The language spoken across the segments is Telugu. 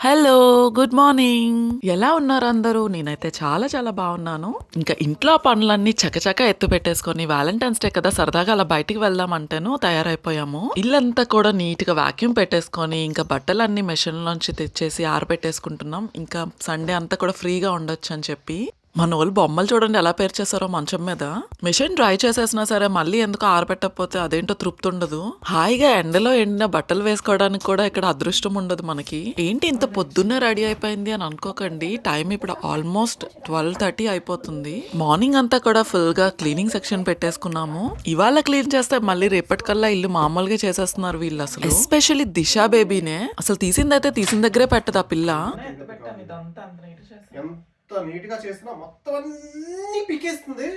హలో గుడ్ మార్నింగ్ ఎలా ఉన్నారు అందరూ? నేనైతే చాలా చాలా బాగున్నాను. ఇంకా ఇంట్లో పనులన్నీ చకచక ఎత్తు పెట్టేసుకొని వ్యాలంటైన్స్ డే కదా సరదాగా అలా బయటికి వెళ్దాం అంటేను తయారైపోయాము. ఇల్లంతా కూడా నీట్గా వాక్యూమ్ పెట్టేసుకొని ఇంకా బట్టలన్నీ మెషిన్ లోంచి తెచ్చేసి ఆరబెట్టేసుకుంటున్నాం. ఇంకా సండే అంతా కూడా ఫ్రీగా ఉండొచ్చు అని చెప్పి మన వాళ్ళు బొమ్మలు చూడండి ఎలా పేర్చేస్తారో మంచం మీద. మిషన్ డ్రై చేసేసినా సరే మళ్ళీ ఎందుకు ఆరబెట్టకపోతే అదేంటో తృప్తి ఉండదు. హాయిగా ఎండలో ఎండిన బట్టలు వేసుకోవడానికి కూడా ఇక్కడ అదృష్టం ఉండదు మనకి. ఏంటి ఇంత పొద్దున్నే రెడీ అయిపోయింది అని అనుకోకండి. టైం ఇప్పుడు ఆల్మోస్ట్ ట్వెల్వ్ థర్టీ అయిపోతుంది. మార్నింగ్ అంతా కూడా ఫుల్గా క్లీనింగ్ సెక్షన్ పెట్టేసుకున్నాము. ఇవాళ క్లీన్ చేస్తే మళ్ళీ రేపటికల్లా ఇల్లు మామూలుగా చేసేస్తున్నారు వీళ్ళు అసలు. ఎస్పెషల్లీ దిశా బేబీనే. అసలు తీసిందైతే తీసిన దగ్గరే పెట్టదు ఆ పిల్ల. ఎంత నీట్గా చేసినా మొత్తం అన్ని పీకేస్తుంది.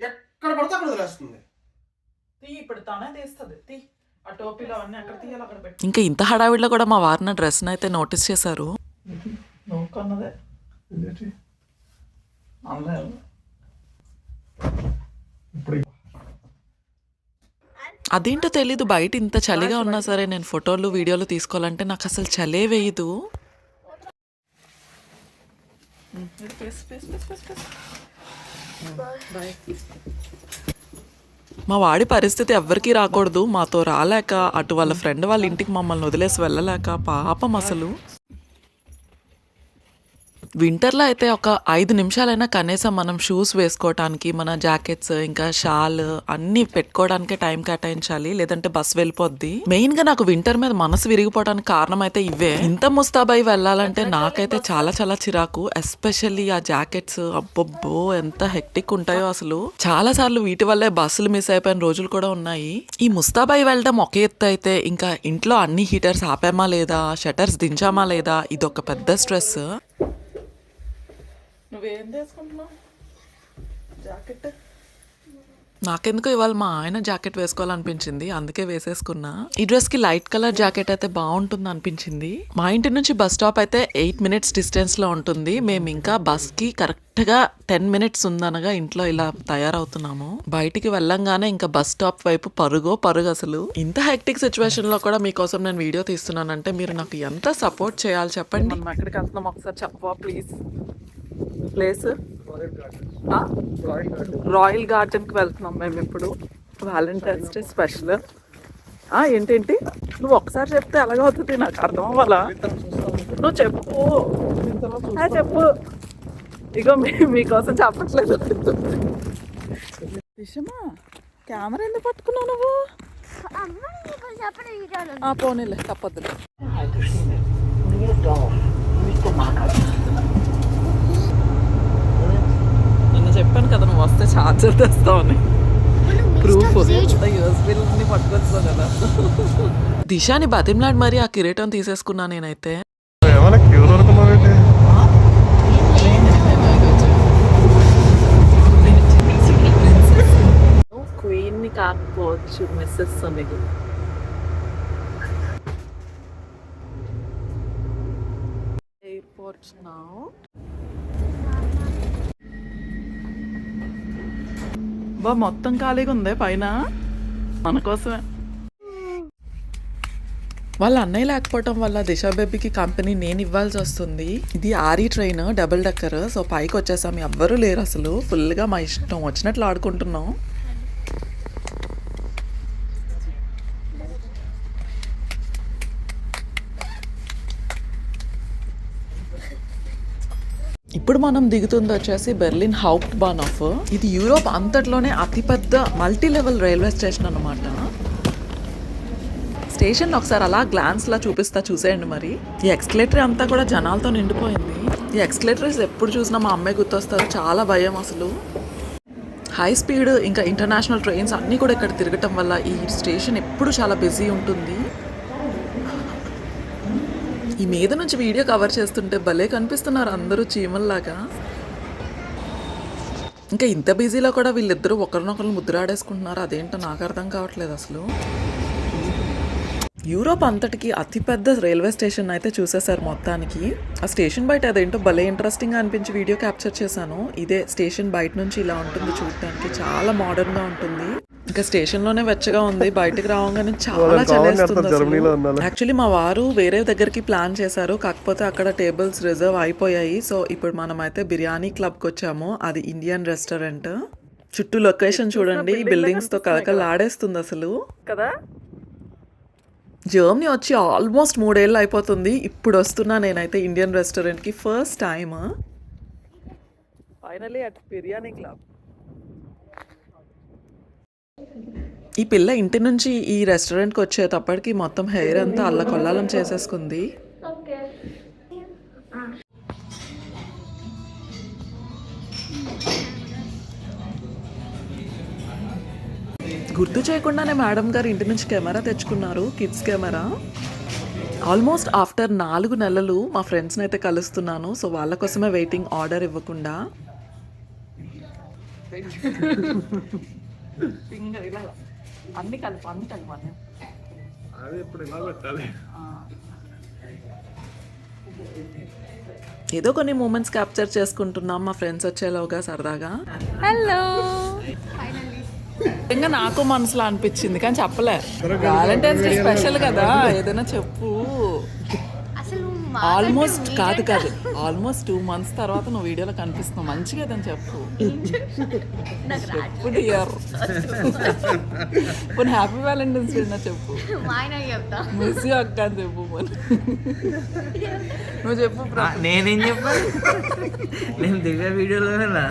ఎక్కడ పడితే అక్కడ వదిలేస్తుంది. తీ ఇప్పుడు తనే తీస్తుంది. తీ ఆ టోపీలో అన్నీ అక్కడ తీయాలి అక్కడ పెట్టి. ఇంకా ఇంత హడావిడిలో కూడా మా వారిన డ్రెస్ అయితే నోటీస్ చేశారు. అనలేదు అదేంటో తెలీదు బయట ఇంత చలిగా ఉన్నా సరే నేను ఫోటోలు వీడియోలు తీసుకోవాలంటే నాకు అసలు చలే వేయదు. మా వాడి పరిస్థితి ఎవ్వరికీ రాకూడదు. మాతో రాలేక అటు వాళ్ళ ఫ్రెండ్ వాళ్ళ ఇంటికి మమ్మల్ని వదిలేసి వెళ్ళలేక పాపం అసలు. వింటర్లో అయితే ఒక ఐదు నిమిషాలైనా కనీసం మనం షూస్ వేసుకోవటానికి మన జాకెట్స్ ఇంకా షాల్ అన్ని పెట్టుకోవడానికే టైం కేటాయించాలి లేదంటే బస్ వెళ్ళిపోద్ది. మెయిన్గా నాకు వింటర్ మీద మనసు విరిగిపోవడానికి కారణం అయితే ఇవే. ఇంత ముస్తాబాయి వెళ్ళాలంటే నాకైతే చాలా చాలా చిరాకు. ఎస్పెషల్లీ ఆ జాకెట్స్ అబ్బబ్బో ఎంత హెక్టిక్ ఉంటాయో అసలు. చాలా సార్లు వీటి వల్లే బస్సులు మిస్ అయిపోయిన రోజులు కూడా ఉన్నాయి. ఈ ముస్తాబాయి వెళ్ళడం ఒక ఎత్తు అయితే ఇంకా ఇంట్లో అన్ని హీటర్స్ ఆపామా లేదా షటర్స్ దించామా లేదా ఇది ఒక పెద్ద స్ట్రెస్ నువ్వేం తీసుకుంటున్నావు జాకెట్? నాకెందుకో ఇవాళ మా ఆయన జాకెట్ వేసుకోవాలనిపించింది అందుకే వేసేసుకున్నా. ఈ డ్రెస్కి లైట్ కలర్ జాకెట్ అయితే బాగుంటుంది అనిపించింది. మా ఇంటి నుంచి బస్ స్టాప్ అయితే ఎయిట్ మినిట్స్ డిస్టెన్స్లో ఉంటుంది. మేము ఇంకా బస్కి కరెక్ట్గా టెన్ మినిట్స్ ఉందనగా ఇంట్లో ఇలా తయారవుతున్నాము. బయటికి వెళ్ళంగానే ఇంకా బస్ స్టాప్ వైపు పరుగో పరుగు అసలు. ఇంత హెక్టిక్ సిచ్యువేషన్లో కూడా మీకోసం నేను వీడియో తీస్తున్నానంటే మీరు నాకు ఎంత సపోర్ట్ చేయాలి చెప్పండి. మనం ఎక్కడికి వెళ్తున్నాం ఒకసారి చెప్పవా ప్లీజ్? ప్లేస్? రాయల్ గార్డెన్కి వెళ్తున్నాం మేము ఇప్పుడు. Valentine's day special. ఏంటేంటి? నువ్వు ఒకసారి చెప్తే ఎలాగవుతుంది? నాకు అర్థం అవ్వాలా? నువ్వు చెప్పు. చెప్పు. ఇగో మీ మీకోసం చెప్పట్లేదు. విషమా? కెమెరా ఎందుకు పట్టుకున్నావు నువ్వు? ఆ, పోనీలే తప్పదులే చెప్పాను కదా నువ్వు వస్తే ఛార్జర్ తెస్తావని. ప్రూఫ్ యూఎస్బీలని పట్టుకొచ్చావు కదా. దిశాని బతిమలాడి మరి ఆ కిరీటం తీసేసుకున్నా నేనైతే. క్వీన్ కాకపోవచ్చు మిస్సెస్ మీకు ఎయిర్పోర్ట్ నా బా మొత్తం ఖాళీగా ఉందే పైన. మన కోసమే. వాళ్ళ అన్నయ్య లేకపోవటం వల్ల దిశా బేబీకి కంపెనీ నేను ఇవ్వాల్సి వస్తుంది. ఇది ఆరీ ట్రైన్ డబుల్ డెక్కర్ సో పైకి వచ్చేసాం. ఎవ్వరూ లేరు అసలు. ఫుల్గా మా ఇష్టం. వచ్చినట్లు ఆడుకుంటున్నాం. ఇప్పుడు మనం దిగుతుంది వచ్చేసి బెర్లిన్ హౌప్ట్ బాన్ ఆఫ్ ఇది యూరోప్ అంతట్లోనే అతిపెద్ద మల్టీ లెవెల్ రైల్వే స్టేషన్ అన్నమాట. స్టేషన్ ఒకసారి అలా గ్లాన్స్ లా చూపిస్తా చూసేయండి మరి. ఈ ఎక్స్కలేటరీ అంతా కూడా జనాలతో నిండిపోయింది. ఈ ఎక్స్కలేటరీస్ ఎప్పుడు చూసినా మా అమ్మాయి గుర్తొస్తారు. చాలా భయం అసలు. హై స్పీడ్ ఇంకా ఇంటర్నేషనల్ ట్రైన్స్ అన్నీ కూడా ఇక్కడ తిరగటం వల్ల ఈ స్టేషన్ ఎప్పుడు చాలా బిజీ ఉంటుంది. ఈ మీద నుంచి వీడియో కవర్ చేస్తుంటే భలే కనిపిస్తున్నారు అందరూ చీమల్లాగా. ఇంకా ఇంత బిజీలో కూడా వీళ్ళిద్దరూ ఒకరినొకరు ముద్రాడేసుకుంటున్నారు అదేంటో నాకు అర్థం కావట్లేదు అసలు. యూరోప్ అంతటికి అతిపెద్ద రైల్వే స్టేషన్ అయితే చూసేశారు మొత్తానికి. ఆ స్టేషన్ బయట అదేంటో భలే ఇంట్రెస్టింగ్గా అనిపించి వీడియో క్యాప్చర్ చేశాను. ఇదే స్టేషన్ బయట నుంచి ఇలా ఉంటుంది చూడటానికి చాలా మోడర్న్గా ఉంటుంది. ఇంకా స్టేషన్లోనే వెచ్చగా ఉంది బయటకు రావగానే చాలా చలేస్తుంది. యాక్చువల్లీ మా వారు వేరే దగ్గరికి ప్లాన్ చేశారు కాకపోతే అక్కడ టేబుల్స్ రిజర్వ్ అయిపోయాయి. సో ఇప్పుడు మనం అయితే బిర్యానీ క్లబ్కి వచ్చాము అది ఇండియన్ రెస్టారెంట్. చుట్టూ లొకేషన్ చూడండి బిల్డింగ్స్తో కలకలాడేస్తుంది అసలు. కదా? జర్మనీ వచ్చి ఆల్మోస్ట్ మూడేళ్ళు అయిపోతుంది. ఇప్పుడు వస్తున్నా నేనైతే ఇండియన్ రెస్టారెంట్కి first time finally at Biryani club. ఈ పిల్ల ఇంటి నుంచి ఈ రెస్టారెంట్కి వచ్చేటప్పటికి మొత్తం హెయిర్ అంతా అల్లకొల్లాలం చేసేసుకుంది. గుర్తు చేయకుండానే మేడం గారు ఇంటి నుంచి కెమెరా తెచ్చుకున్నారు కిడ్స్ కెమెరా. ఆల్మోస్ట్ ఆఫ్టర్ నాలుగు నెలలు మా ఫ్రెండ్స్ని అయితే కలుస్తున్నాను సో వాళ్ళ కోసమే వెయిటింగ్ ఆర్డర్ ఇవ్వకుండా. ఫింగర్ ఇలా. అన్ని కలుపు అన్ని కలుపు అన్ని. అది ఇప్పుడు ఇలా పెట్టాలి. ఏదో కొన్ని మూమెంట్స్ క్యాప్చర్ చేసుకుంటున్నాం మా ఫ్రెండ్స్ వచ్చేలోగా సరదాగా. హలో ఇంకా నాకు మనసులో అనిపించింది కానీ చెప్పలే. వ్యాలంటైన్స్ డే స్పెషల్ కదా ఏదైనా చెప్పు. ఆల్మోస్ట్ కాదు కాదు. ఆల్మోస్ట్ టూ మంత్స్ తర్వాత నువ్వు వీడియోలో కనిపిస్తున్నావు. మంచిగా ఏదని చెప్పు. చెప్పు డియర్ ఇప్పుడు హ్యాపీ వ్యాలంటైన్స్ డే నా చెప్పు. మిస్ యూ అక్క అని చెప్పు నువ్వు చెప్పు ఆ, నేనేం చెప్పాను నేను దివ్య వీడియోలోనే రా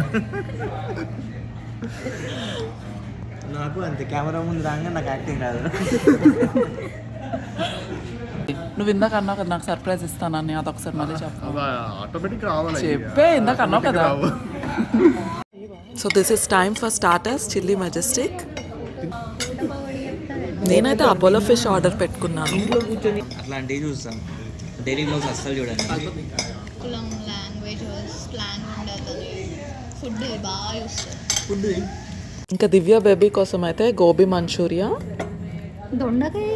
నాకు అంతే. కెమెరా ముందు రాగా నాకు యాక్టింగ్ రాదు. నువ్వు ఇందాక అన్నావు కదా నాకు సర్ప్రైజ్ ఇస్తానని అదొకసారి మళ్ళీ చెప్పు. చెప్పే ఇందాక అన్నావు కదా. So this is time for starters chilli majestic నేనైతే అపోలో ఫిష్ ఆర్డర్ పెట్టుకున్నాను. అట్లాంటివి చూస్తాను డైలీ బ్లాగ్స్ అస్సలు చూడండి ఇంకా దివ్య బేబీ కోసం అయితే గోబీ మంచూరియా. దొండకాయ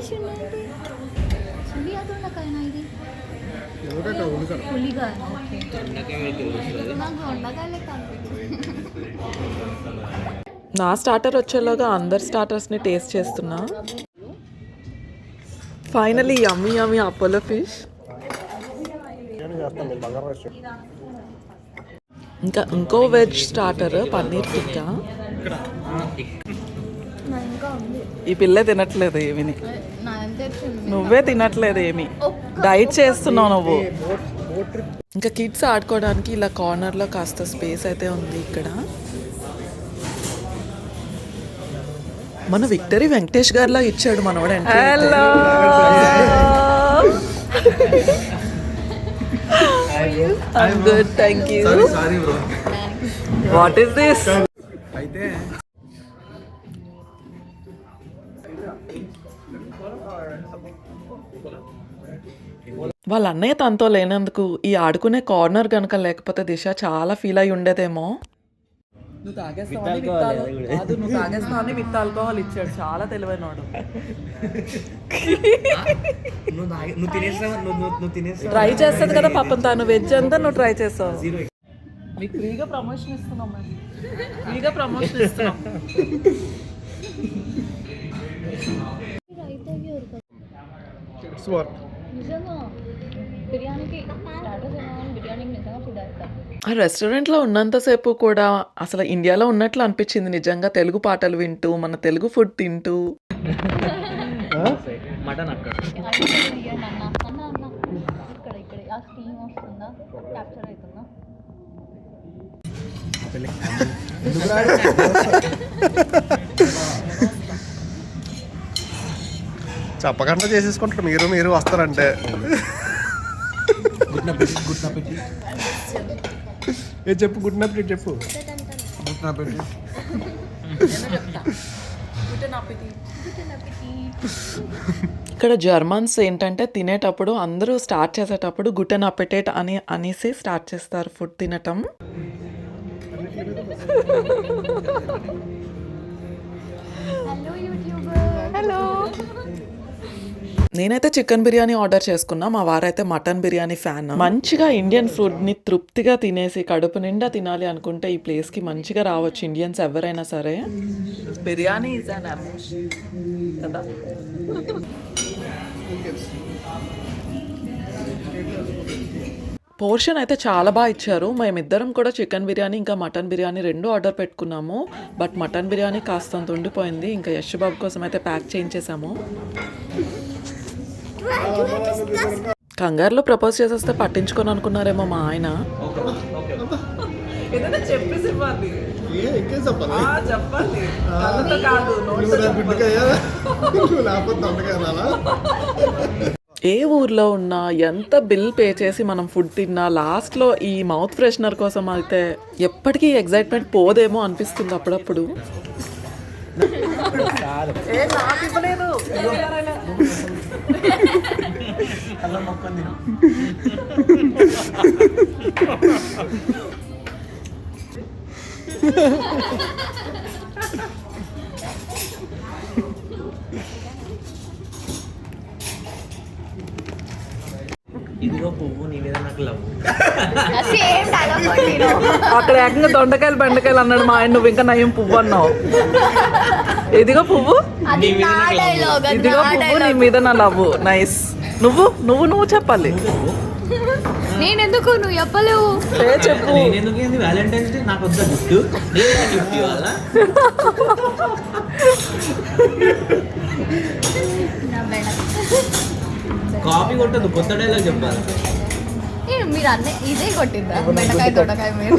నా స్టార్టర్ వచ్చేలోగా అందరు స్టార్టర్స్ని టేస్ట్ చేస్తున్నా. Finally yummy yummy Apollo fish ఇంకా ఇంకో వెజ్ స్టార్టర్ పన్నీర్ టిక్కా. ఈ పిల్ల తినట్లేదు ఏమిని నువ్వే తినట్లేదు ఏమి. డైట్ చేస్తున్నావు నువ్వు. ఇంకా కిడ్స్ ఆడుకోవడానికి ఇలా కార్నర్లో కాస్త స్పేస్ అయితే ఉంది ఇక్కడ. మన విక్టరీ వెంకటేష్ గారిలా ఇచ్చాడు మనవాడు hello good thank you sorry bro what is this అయితే వాళ్ళ అన్నయ్య తనతో లేనందుకు ఈ ఆడుకునే కార్నర్ కనుక లేకపోతే దిశ చాలా ఫీల్ అయి ఉండేదేమో. నువ్వు. కాదు విత్ ఆల్కహాల్ ఇచ్చాడు. చాలా తెలివైనవాడు. ట్రై చేస్తుంది కదా పాపం తాను. వెజ్ అంతా నువ్వు ట్రై చేస్తావు. మీకు ఫ్రీగా ప్రమోషన్ ఇస్తున్నాం మేము. ఫ్రీగా ప్రమోషన్ ఇస్తున్నాం. ఇట్స్ వర్క్ నిజంగా బిర్యానీకి స్టార్టర్స్ ఏమో బిర్యానీకి నిజంగా ఫుడ్ అవుతాం ఆ రెస్టారెంట్లో ఉన్నంతసేపు కూడా అసలు ఇండియాలో ఉన్నట్లు అనిపించింది నిజంగా తెలుగు పాటలు వింటూ మన తెలుగు ఫుడ్ తింటూ. మటన్ అక్కడ అన్న అన్న అన్న. ఇక్కడ ఇక్కడ ఆ స్టీమ్ వస్తుందా? క్యాప్చర్ అవుతుందా? చెప్పకుండా చేసేసుకుంటారు. మీరు మీరు వస్తారంటే. గుట్న పెట్టి గుట్న పెట్టి ఏ చెప్పు గుడ్ నైట్ చెప్పు. గుట్న పెట్టి ఇక్కడ జర్మన్స్ ఏంటంటే తినేటప్పుడు అందరూ స్టార్ట్ చేసేటప్పుడు గుటెన్ అపెటేట్ అని అనేసి స్టార్ట్ చేస్తారు ఫుడ్ తినటం. హలో యూట్యూబర్ హలో నేనైతే చికెన్ బిర్యానీ ఆర్డర్ చేసుకున్నా మా వారైతే మటన్ బిర్యానీ ఫ్యాన్? మంచిగా ఇండియన్ ఫుడ్ని తృప్తిగా తినేసి కడుపు నిండా తినాలి అనుకుంటే ఈ ప్లేస్కి మంచిగా రావచ్చు ఇండియన్స్ ఎవరైనా సరే. బిర్యానీ కదా? పోర్షన్ అయితే చాలా బాగా ఇచ్చారు. మేమిద్దరం కూడా చికెన్ బిర్యానీ ఇంకా మటన్ బిర్యానీ రెండు ఆర్డర్ పెట్టుకున్నాము. బట్ మటన్ బిర్యానీ కాస్తంత ఉండిపోయింది. ఇంకా యశ్ బాబు కోసం అయితే ప్యాక్ చేయించేసాము కంగారులో ప్రపోజ్ చేసేస్తే పట్టించుకొని అనుకున్నారేమో మా ఆయన. చెప్పేసి ఇవ్వాలి చెప్పాలి? ఏ ఊర్లో ఉన్నా ఎంత బిల్ పే చేసి మనం ఫుడ్ తిన్నా లాస్ట్లో ఈ మౌత్ ఫ్రెషనర్ కోసం అయితే ఎప్పటికీ ఎగ్జైట్మెంట్ పోదేమో అనిపిస్తుంది అప్పుడప్పుడు. ఏ నాకు ఇవ్వలేదు. అల్లం మొక్కని తిను ఇదిగో పువ్వు నీ మీద నాకు లవ్ సేమ్ డైలాగ్ కొట్టిను అక్కడ ఏకంగా దొండకాయలు బెండకాయలు అన్నాడు మా ఆయన నువ్వు ఇంకా నయం పువ్వు అన్నావు ఇదిగో పువ్వు. ఇదిగో నా పువ్వు నీ మీద నా లవ్. నైస్ నువ్వు నువ్వు నువ్వు చెప్పాలి. నేనెందుకు? నువ్వు చెప్పలేవు. ఏ చెప్పు. నేను ఎందుకు ఏంది? వ్యాలంటైన్స్ డే నాకు వద్ద గిఫ్ట్ ఇవ్వాలా? కాపీ కొట్టదు కొత్త డైలాగ్ చెప్పాలి. మీరు అన్నీ ఇదే కొట్టిద్దా బెండకాయ దొండకాయ మీరు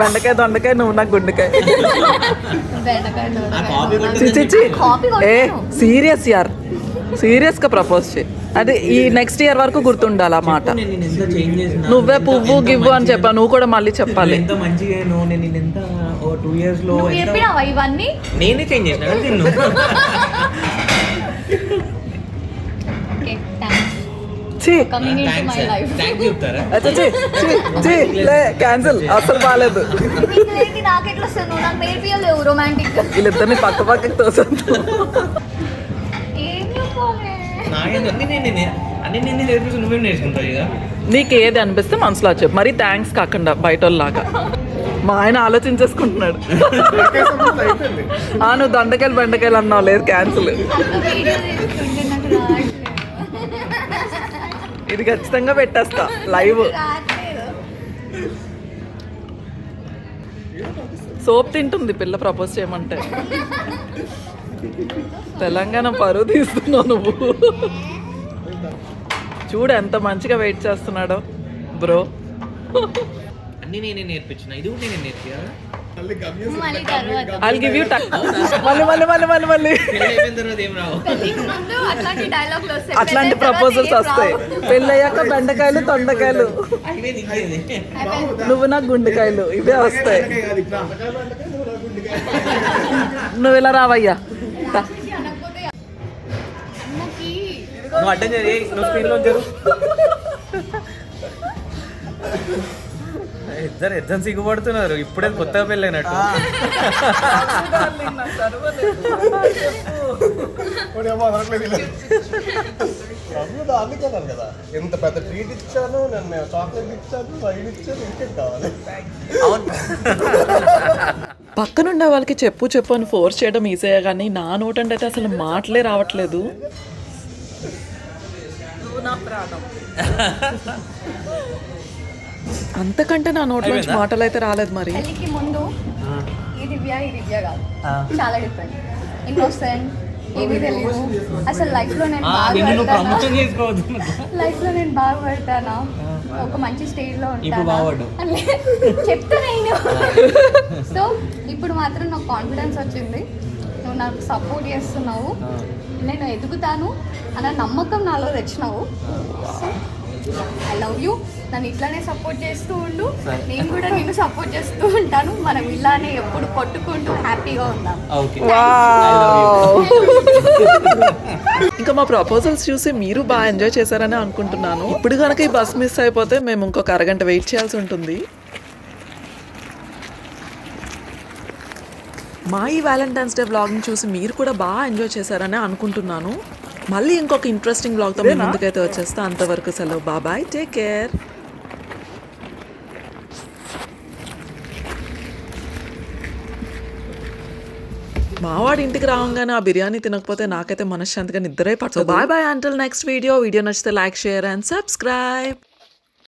బెండకాయ దొండకాయ నువ్వు నాకు గుండెకాయ. బెండకాయ దొండకాయ. ఏ సీరియస్ యార్. సీరియస్గా ప్రపోజ్ చేయి. అది ఈ నెక్స్ట్ ఇయర్ వరకు గుర్తుండాలి ఆ మాట. నువ్వే పువ్వు గివ్వు అని చెప్పా నువ్వు కూడా మళ్ళీ చెప్పాలి. ఎంత మంచిగా నువ్వు నేను నిన్ను ఎంత ఓ టూ ఇయర్స్లో నువ్వు ఎంత చెప్పినావా ఇవన్నీ? నేనే చేంజ్ చేసిన కదా నిన్ను ఓకే థ్యాంక్స్ లే క్యాన్సిల్ అసలు బాగాలేదు వీళ్ళిద్దరిని పక్క పక్కకి నాకేం ఏది అనిపిస్తే మనసులో చెప్పు. మరి థ్యాంక్స్ కాకుండా బయట వాళ్ళలాగా మా ఆయన ఆలోచించేసుకుంటున్నాడు. నువ్వు దొండకాయలు బెండకాయలు అన్నావు లేదు క్యాన్సిల్ ఇది ఖచ్చితంగా పెట్టేస్తా లైవ్. సోప్ తింటుంది పిల్ల ప్రపోజ్ చేయమంటే. తెలంగాణ పరువు తీస్తున్నావు నువ్వు. చూడు ఎంత మంచిగా వెయిట్ చేస్తున్నాడో బ్రో. అన్ని నేనే నేర్పించిన ఇది కూడా నేనే నేర్పియాలా మళ్ళీ గమ్యం మళ్ళీ తర్వాత. ఐ గివ్ యూ మళ్ళీ మళ్ళీ మళ్ళీ మళ్ళీ మళ్ళీ. అట్లాంటి ప్రపోజల్స్ వస్తాయి. పెళ్ళయ్యాక బెండకాయలు తొండకాయలు. నువ్వు నాకు గుండెకాయలు. ఇవే వస్తాయి. నువ్వు ఇలా రావయ్యా. నువ్వు అడ్డం చేయి. నువ్వు స్క్రీన్లో జరు ఇద్దరు ఇద్దరు సిగ్గుపడుతున్నారు. ఇప్పుడే కొత్తగా పెళ్ళైనట్టు కదా. ఎంత పెద్ద ట్రీట్ ఇచ్చాను నేను చాక్లెట్ ఇచ్చాను వైన్ ఇచ్చాను ఇంకేం కావాలి? పక్కనుండే వాళ్ళకి చెప్పు చెప్పు అని ఫోర్స్ చేయడం ఈజీయే కానీ నా నోటంటే అయితే అసలు మాటలే రావట్లేదు. అంతకంటే నా నోట్లో నుంచి మాటలు అయితే రాలేదు మరి. పెళ్ళికి ముందు ఈ దివ్య ఈ దివ్య కాదు. చాలా డిఫరెంట్ ఇన్నోసెంట్ ఏమీ తెలియదు అసలు లైఫ్లో నేను బాగా ప్రమోషన్ చేసుకోవద్దు లైఫ్లో నేను బాగా పడతానా? ఒక మంచి స్టేజ్లో ఇప్పుడు బాగుపడ్డావు. చెప్తా నేను. సో ఇప్పుడు మాత్రం నాకు కాన్ఫిడెన్స్ వచ్చింది. నువ్వు నాకు సపోర్ట్ చేస్తున్నావు. నేను ఎదుగుతాను అన్న నమ్మకం నాలో తెచ్చినావు. ఐ లవ్ యూ నన్ను ఇట్లానే సపోర్ట్ చేస్తూ ఉండు. నేను కూడా నిన్ను సపోర్ట్ చేస్తూ ఉంటాను. మనం ఇలానే ఎప్పుడు కొట్టుకుంటూ హ్యాపీగా ఉందాం. Okay wow. ఇంకా మా ప్రపోజల్స్ చూసి మీరు బాగా ఎంజాయ్ చేశారని అనుకుంటున్నాను. ఇప్పుడు కనుక ఈ బస్ మిస్ అయిపోతే మేము ఇంకొక అరగంట వెయిట్ చేయాల్సి ఉంటుంది. మా ఈ వ్యాలంటైన్స్ డే వ్లాగ్ని చూసి మీరు కూడా బాగా ఎంజాయ్ చేశారని అనుకుంటున్నాను. మళ్ళీ ఇంకొక ఇంట్రెస్టింగ్ బ్లాగ్తో మీ ముందుకైతే వచ్చేస్తా. అంతవరకు సెలవు. బాబాయ్ టేక్ కేర్ మావాడి ఇంటికి రావంగానే ఆ బిర్యానీ తినకపోతే నాకైతే మనశ్శాంతిగా నిద్రే bye bye until next video video నచ్చితే లైక్ షేర్ అండ్ సబ్స్క్రైబ్